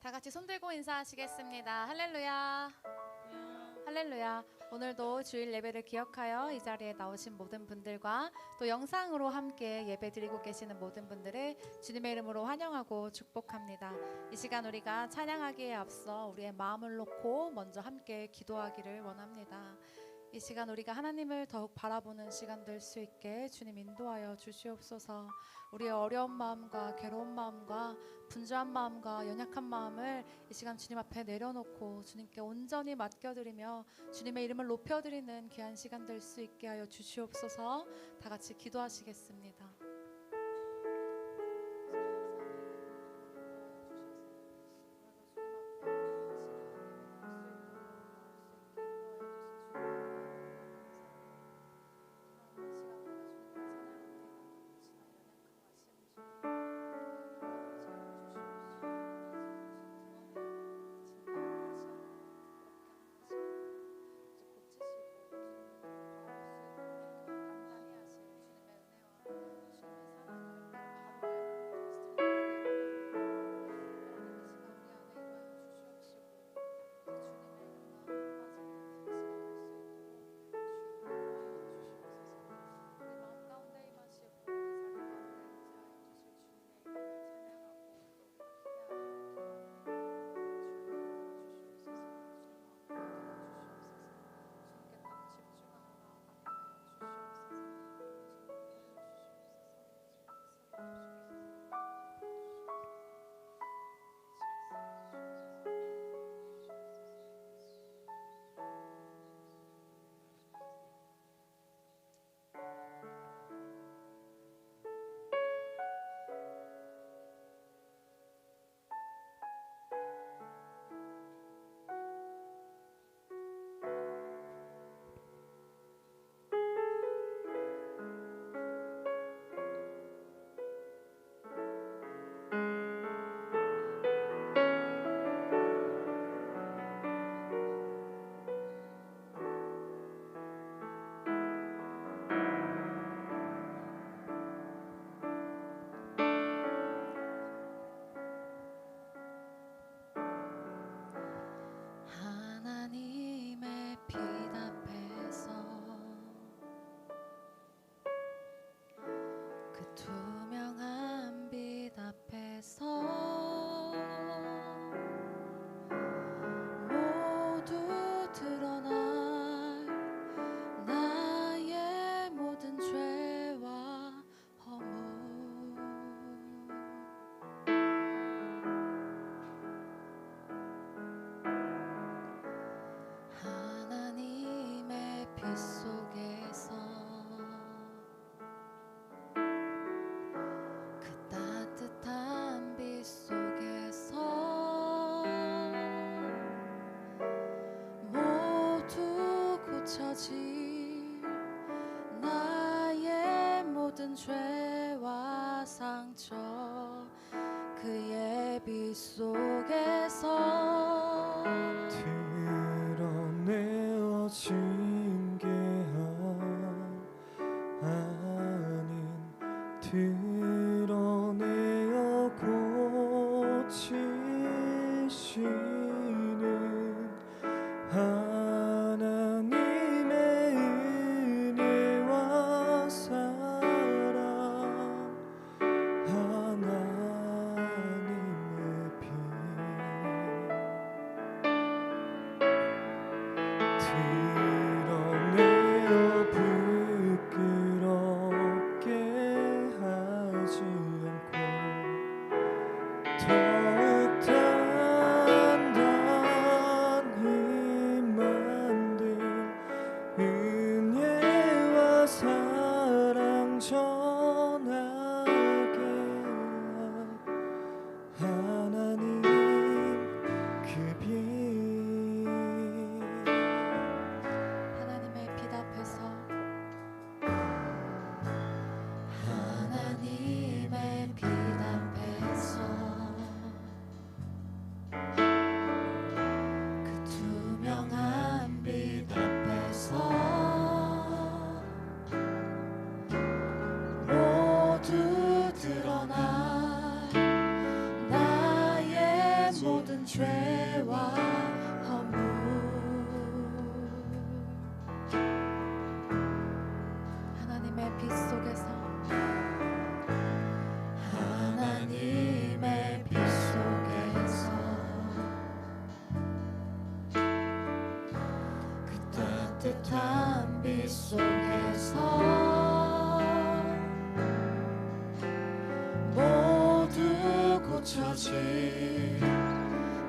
다 같이 손들고 인사하시겠습니다. 할렐루야. 할렐루야. 오늘도 주일 예배를 기억하여 이 자리에 나오신 모든 분들과 또 영상으로 함께 예배 드리고 계시는 모든 분들을 주님의 이름으로 환영하고 축복합니다. 이 시간 우리가 찬양하기에 앞서 우리의 마음을 놓고 먼저 함께 기도하기를 원합니다. 이 시간 우리가 하나님을 더욱 바라보는 시간 될 수 있게 주님 인도하여 주시옵소서. 우리의 어려운 마음과 괴로운 마음과 분주한 마음과 연약한 마음을 이 시간 주님 앞에 내려놓고 주님께 온전히 맡겨드리며 주님의 이름을 높여드리는 귀한 시간 될 수 있게 하여 주시옵소서. 다 같이 기도하시겠습니다. 모든 죄와 상처 그의 빛 속에서 드러내어 징계함 아닌 드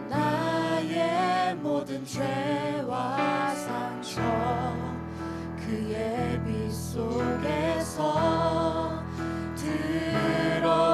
나의 모든 죄와 상처 그의 빛 속에서 들어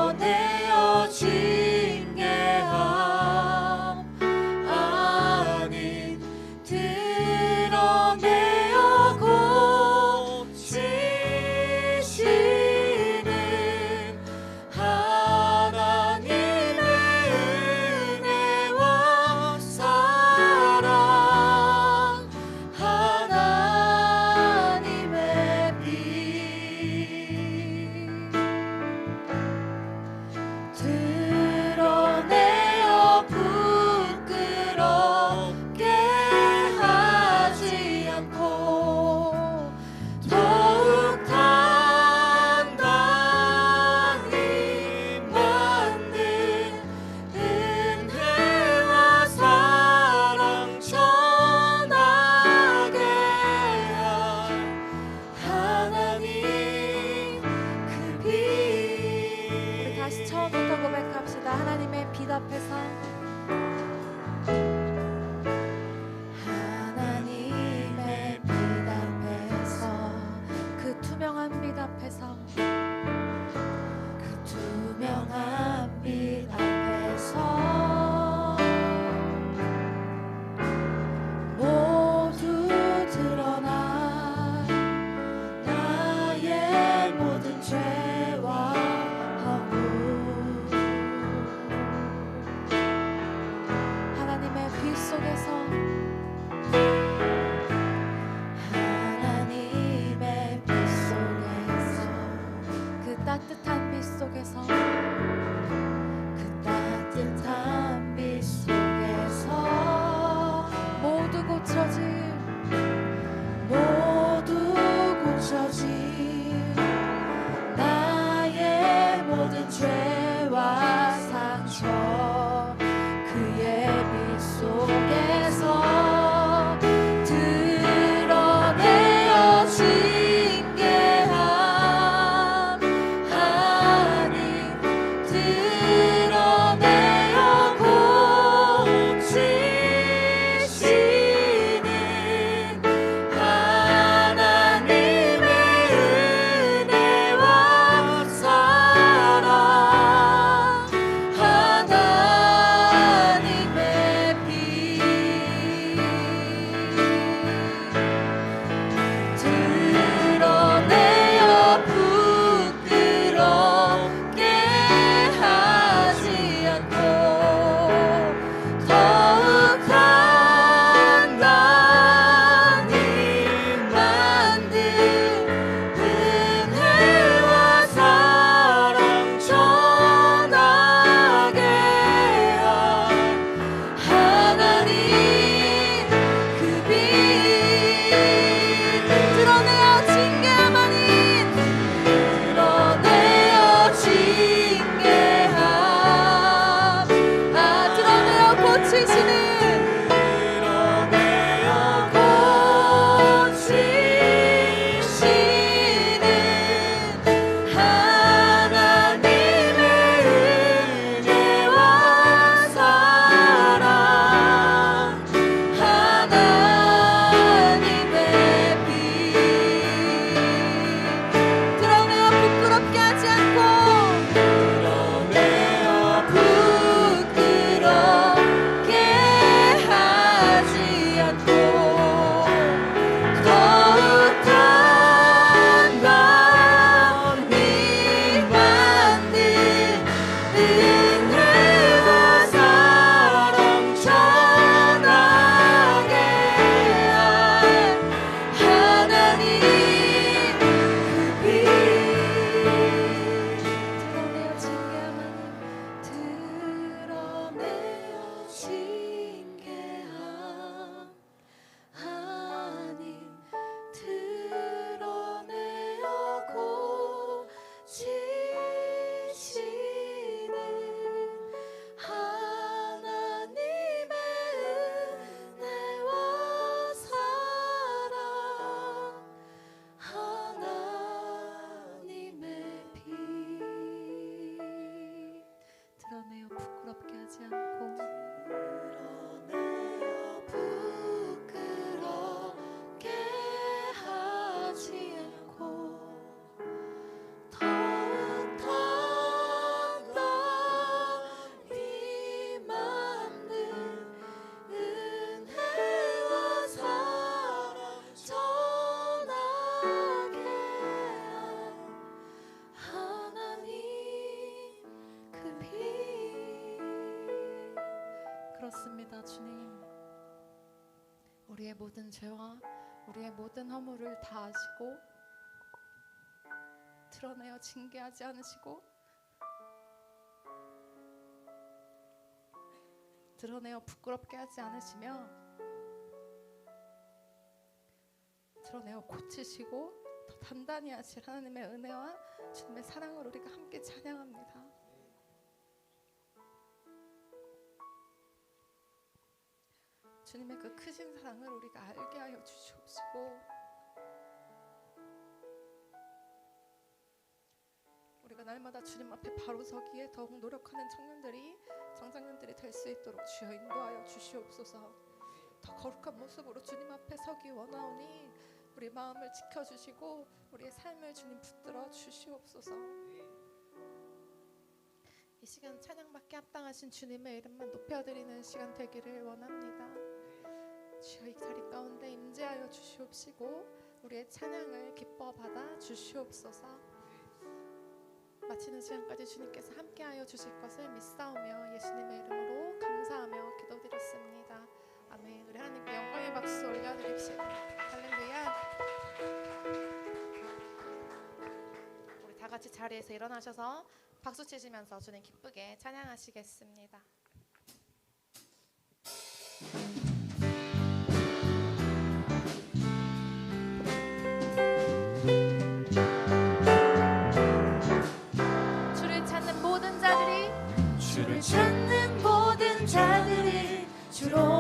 모든 죄와 우리의 모든 허물을 다 아시고 드러내어 징계하지 않으시고 드러내어 부끄럽게 하지 않으시며 드러내어 고치시고 더 단단히 하실 하나님의 은혜와 주님의 사랑을 우리가 함께 찬양합니다. 크신 사랑을 우리가 알게 하여 주시옵시고 우리가 날마다 주님 앞에 바로 서기에 더욱 노력하는 청년들이 정장년들이 될 수 있도록 주여 인도하여 주시옵소서. 더 거룩한 모습으로 주님 앞에 서기 원하오니 우리 마음을 지켜주시고 우리의 삶을 주님 붙들어 주시옵소서. 이 시간 찬양받게 합당하신 주님의 이름만 높여드리는 시간 되기를 원합니다 주여 이 자리 가운데 임재하여 주시옵시고 우리의 찬양을 기뻐 받아 주시옵소서 마치는 시간까지 주님께서 함께하여 주실 것을 믿사오며 예수님의 이름으로 감사하며 기도드렸습니다. 아멘. 우리 하나님께 영광의 박수 올려드립시다. 할렐루야. 우리 다 같이 자리에서 일어나셔서 박수 치시면서 주님 기쁘게 찬양하시겠습니다. 찾는 모든 자들이 주로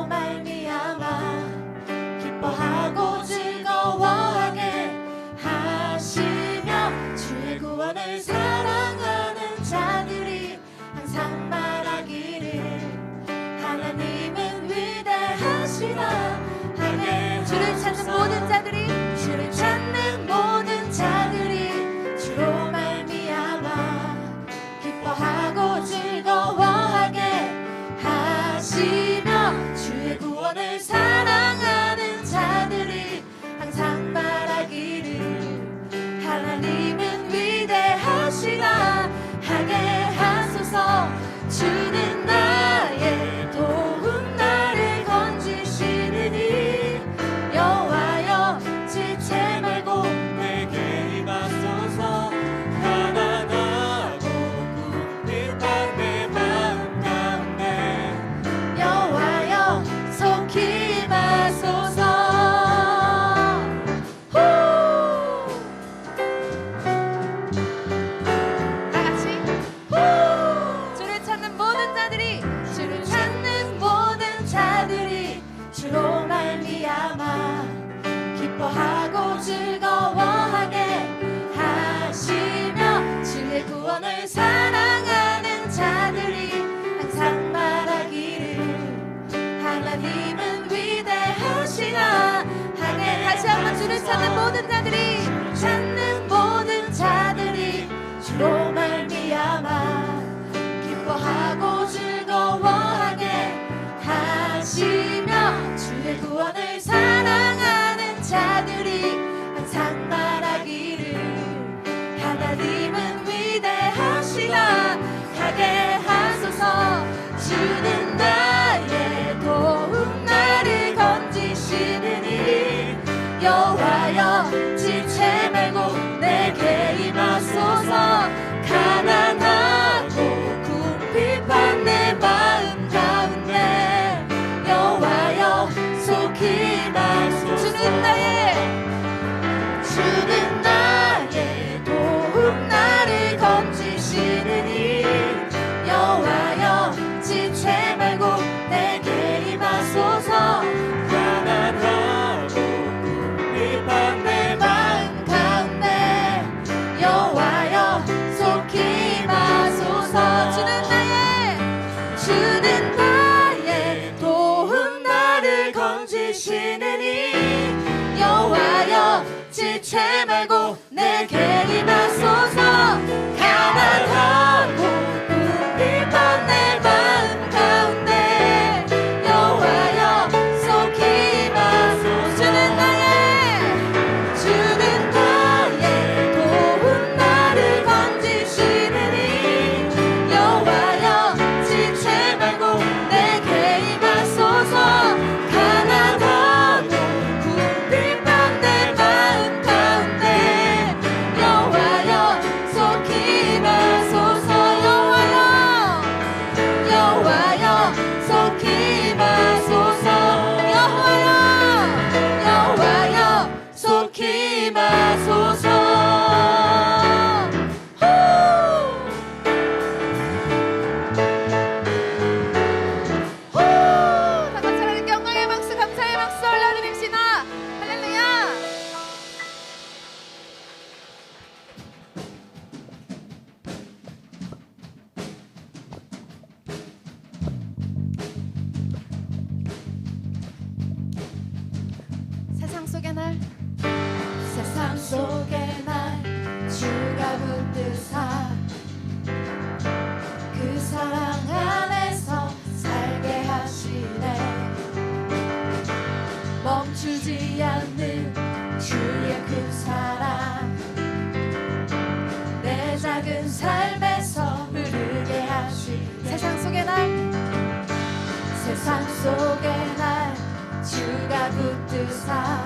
속에 날 주가 붙드사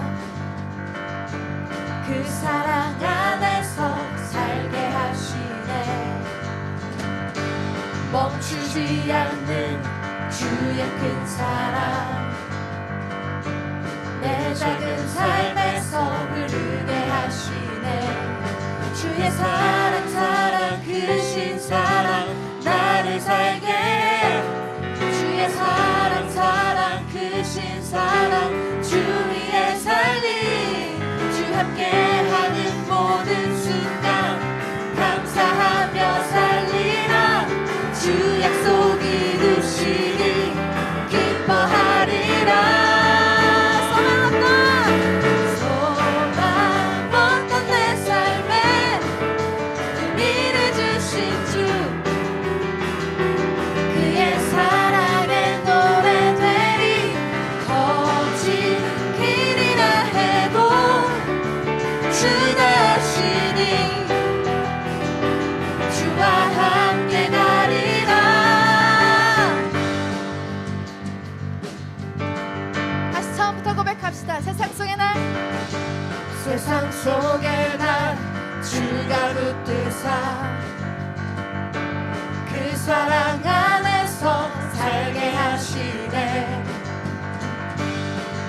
그 사랑 안에서 살게 하시네. 멈추지 않는 주의 큰 사랑. 내 작은 삶에서 흐르게 하시네. 주의 사랑 사랑 그신 사랑. 나를 살게 사랑.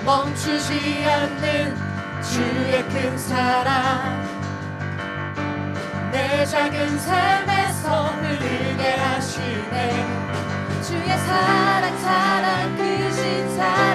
멈추지 않는 주의 큰 사랑. 내 작은 삶에서 흐르게 하시네. 주의 사랑 사랑 그신 사랑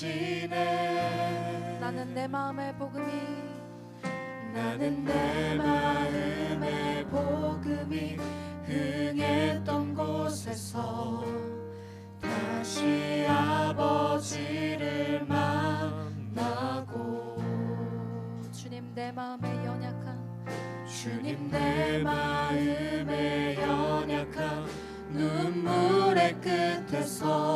주시네 나는 내 마음의 복음이 나는 내 마음의 복음이 흥했던 곳에서 다시 아버지를 만나고 주님 내 마음의 연약함. 주님 내 마음의 연약함. 눈물의 끝에서